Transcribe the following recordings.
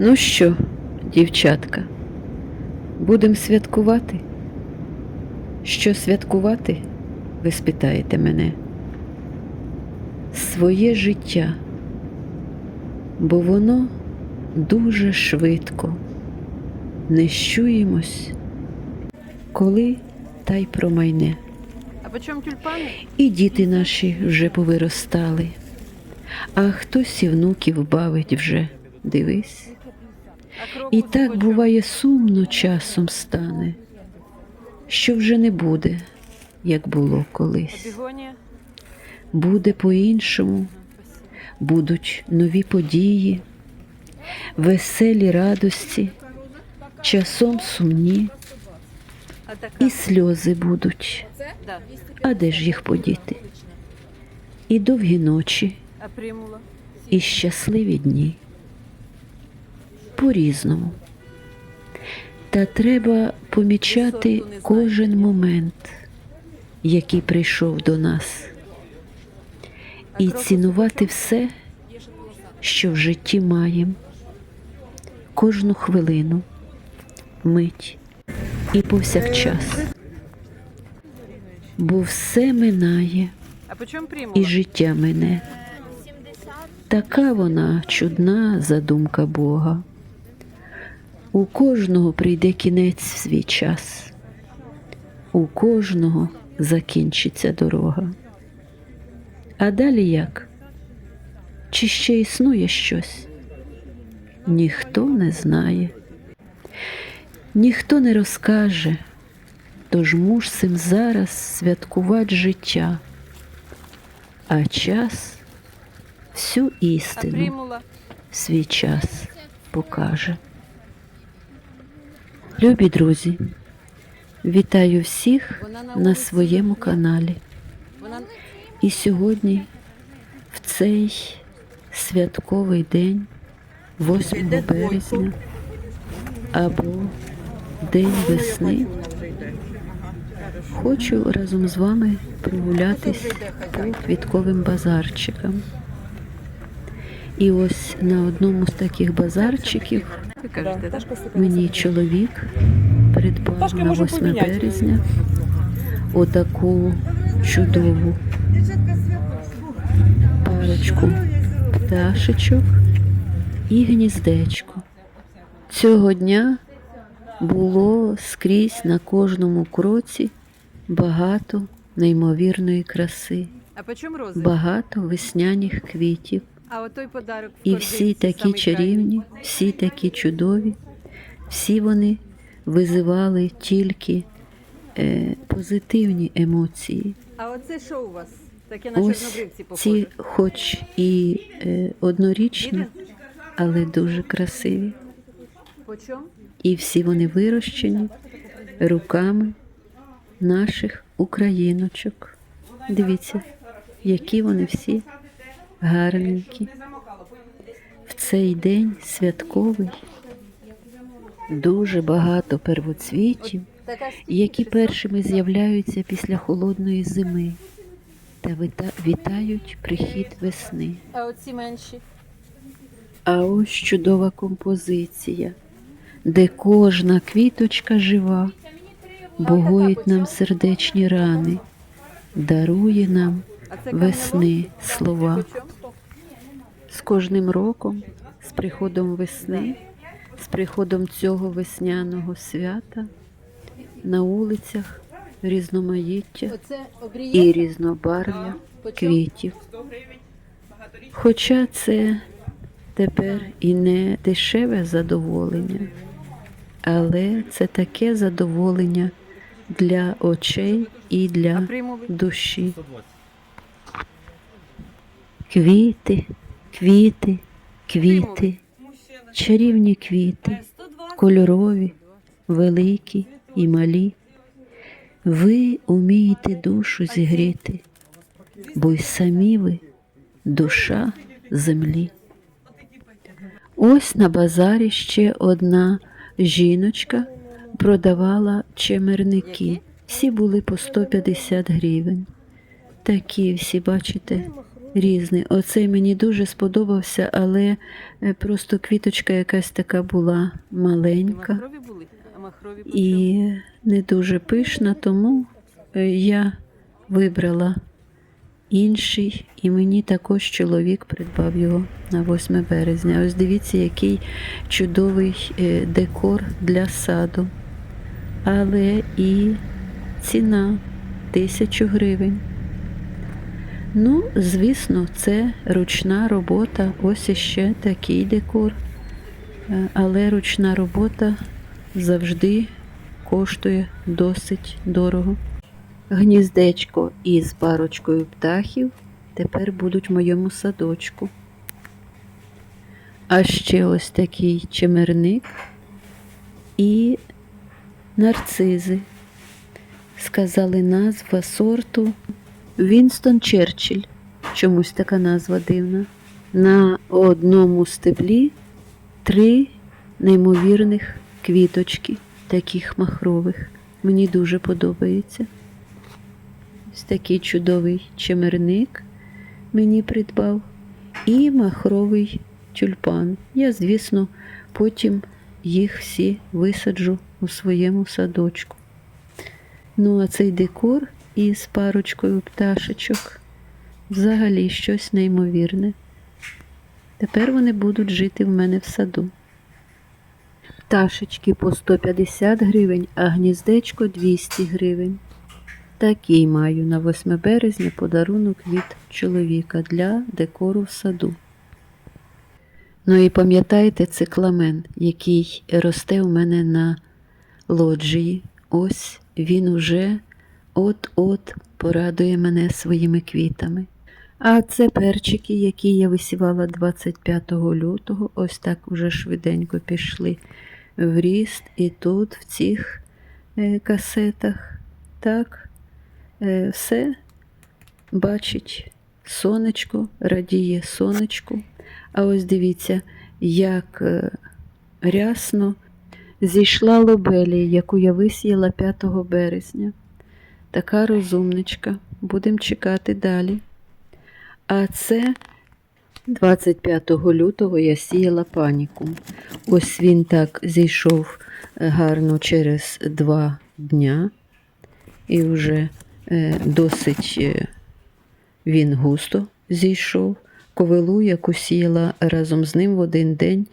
Ну що, дівчатка, будемо святкувати? Що святкувати? Ви спитаєте мене. Своє життя, бо воно дуже швидко. Не щуємось, коли та й промайне. А по чому тюльпани? І діти наші вже повиростали, а хтось і внуків бавить вже, дивись. І так буває сумно часом стане, що вже не буде, як було колись. Буде по-іншому, будуть нові події, веселі радості, часом сумні, і сльози будуть. А де ж їх подіти? І довгі ночі, і щасливі дні. По-різному. Та треба помічати кожен момент, який прийшов до нас, і цінувати все, що в житті маємо, кожну хвилину, мить і повсякчас. Бо все минає і життя мине. Така вона чудна задумка Бога. У кожного прийде кінець в свій час, у кожного закінчиться дорога. А далі як? Чи ще існує щось? Ніхто не знає, ніхто не розкаже, тож мусим зараз святкувати життя, а час всю істину свій час покаже. Любі друзі, вітаю всіх на своєму каналі. І сьогодні, в цей святковий день, 8 березня, або День весни, хочу разом з вами прогулятись по квітковим базарчикам. І ось на одному з таких базарчиків ви кажете, так? Мені чоловік придбав на 8 березня отаку чудову парочку пташечок і гніздечко. Цього дня було скрізь на кожному кроці багато неймовірної краси, багато весняних квітів. А от той подарок І всі такі чарівні, всі такі чудові, всі вони визивали тільки е, позитивні емоції. А оце що у вас? Таке на чорнобривці ці, хоч і е, однорічні, але дуже красиві. По чому? І всі вони вирощені руками наших україночок. Дивіться, які вони всі гарненькі. В цей день святковий дуже багато первоцвітів, які першими з'являються після холодної зими та вітають прихід весни. А оці менші? А ось чудова композиція, де кожна квіточка жива, богоїть нам сердечні рани, дарує нам? Весни слова. З кожним роком, з приходом весни, з приходом цього весняного свята на вулицях різноманіття і різнобарв'я квітів. Хоча це тепер і не дешеве задоволення, але це таке задоволення для очей і для душі. Квіти, квіти, квіти, чарівні квіти, кольорові, великі і малі. Ви умієте душу зігріти, бо й самі ви душа землі. Ось на базарі ще одна жіночка продавала чемерники. Всі були по 150 гривень. Такі всі, бачите, різний. Оцей мені дуже сподобався, але е, просто квіточка якась така була маленька і не дуже пишна, тому е, я вибрала інший, і мені також чоловік придбав його на 8 березня. Ось дивіться, який чудовий е, декор для саду. Але і ціна тисячу гривень. Ну, звісно, це ручна робота. Ось іще такий декор. Е, Але ручна робота завжди коштує досить дорого. Гніздечко із парочкою птахів тепер будуть в моєму садочку. А ще ось такий чемерник і нарцизи. Сказали назва сорту Вінстон Черчилль. Чомусь така назва дивна. На одному стеблі три неймовірних квіточки, таких махрових. Мені дуже подобається. Ось такий чудовий чемерник мені придбав. І махровий тюльпан. Я, звісно, потім їх всі висаджу у своєму садочку. Ну, а цей декор із парочкою пташечок взагалі щось неймовірне. Тепер вони будуть жити в мене в саду. Пташечки по 150 гривень, а гніздечко 200 гривень. Такий маю на 8 березня подарунок від чоловіка для декору в саду. Ну і пам'ятаєте цикламен, який росте у мене на лоджії. Ось він уже от-от порадує мене своїми квітами. А це перчики, які я висівала 25 лютого, ось так уже швиденько пішли в ріст. І тут, в цих е, касетах, так, е, все бачить сонечко, радіє сонечку. А ось дивіться, як е, рясно зійшла лобелія, яку я висіяла 5 березня. Така розумничка. Будемо чекати далі. А це 25 лютого я сіяла паніку. Ось він так зійшов е, гарно через два дня. І вже е, досить е, він густо зійшов. Ковилу, яку сіяла разом з ним в один день,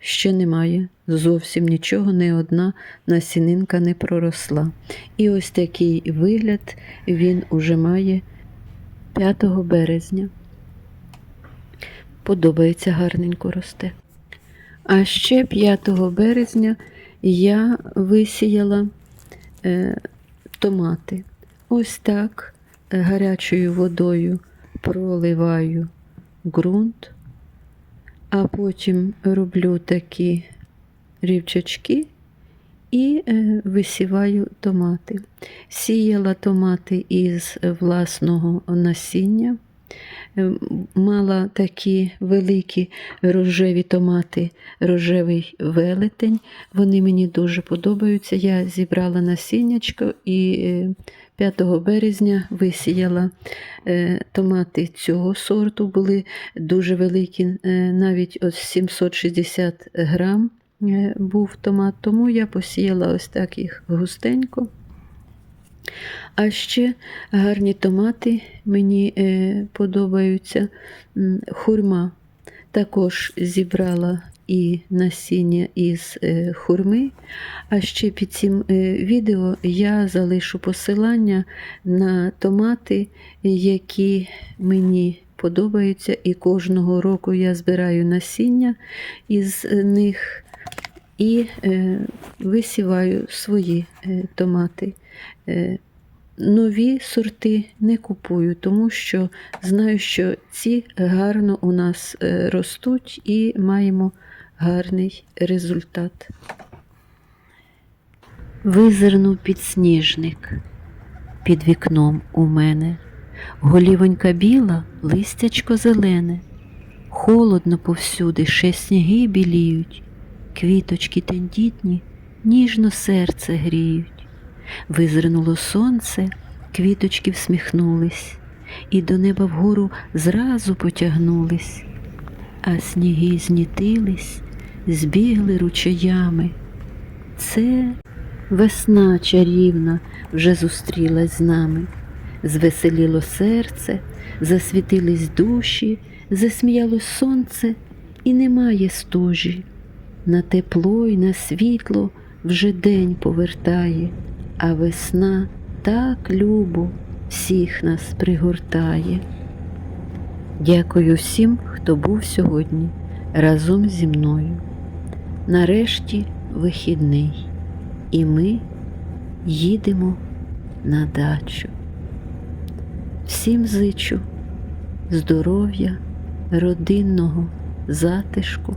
ще немає. Зовсім нічого, не одна насінинка не проросла. І ось такий вигляд він уже має 5 березня. Подобається гарненько росте. А ще 5 березня я висіяла е, томати. Ось так е, гарячою водою проливаю ґрунт, а потім роблю такі рівчачки і е, висіваю томати. Сіяла томати із власного насіння. Е, Мала такі великі рожеві томати, рожевий велетень. Вони мені дуже подобаються. Я зібрала насіннячко і е, 5 березня висіяла е, томати цього сорту, були дуже великі, е, навіть ось 760 грам е, був томат, тому я посіяла ось так їх густенько. А ще гарні томати мені е, подобаються. Хурма також зібрала і насіння із е, хурми. А ще під цим е, відео я залишу посилання на томати, які мені подобаються, і кожного року я збираю насіння із них і е, висіваю свої е, томати. Е, Нові сорти не купую, тому що знаю, що ці гарно у нас ростуть і маємо гарний результат. Визирнув підсніжник під вікном у мене. Голівонька біла, листячко зелене. Холодно повсюди, ще сніги біліють, квіточки тендітні, ніжно серце гріють. Визирнуло сонце, квіточки всміхнулись, і до неба вгору зразу потягнулись, а сніги знітились, збігли ручаями. Це весна чарівна вже зустрілась з нами. Звеселіло серце, засвітились душі, засміялось сонце, і немає стужі. На тепло й на світло вже день повертає, а весна так любо всіх нас пригортає. Дякую всім, хто був сьогодні разом зі мною. Нарешті вихідний, і ми їдемо на дачу. Всім зичу здоров'я, родинного затишку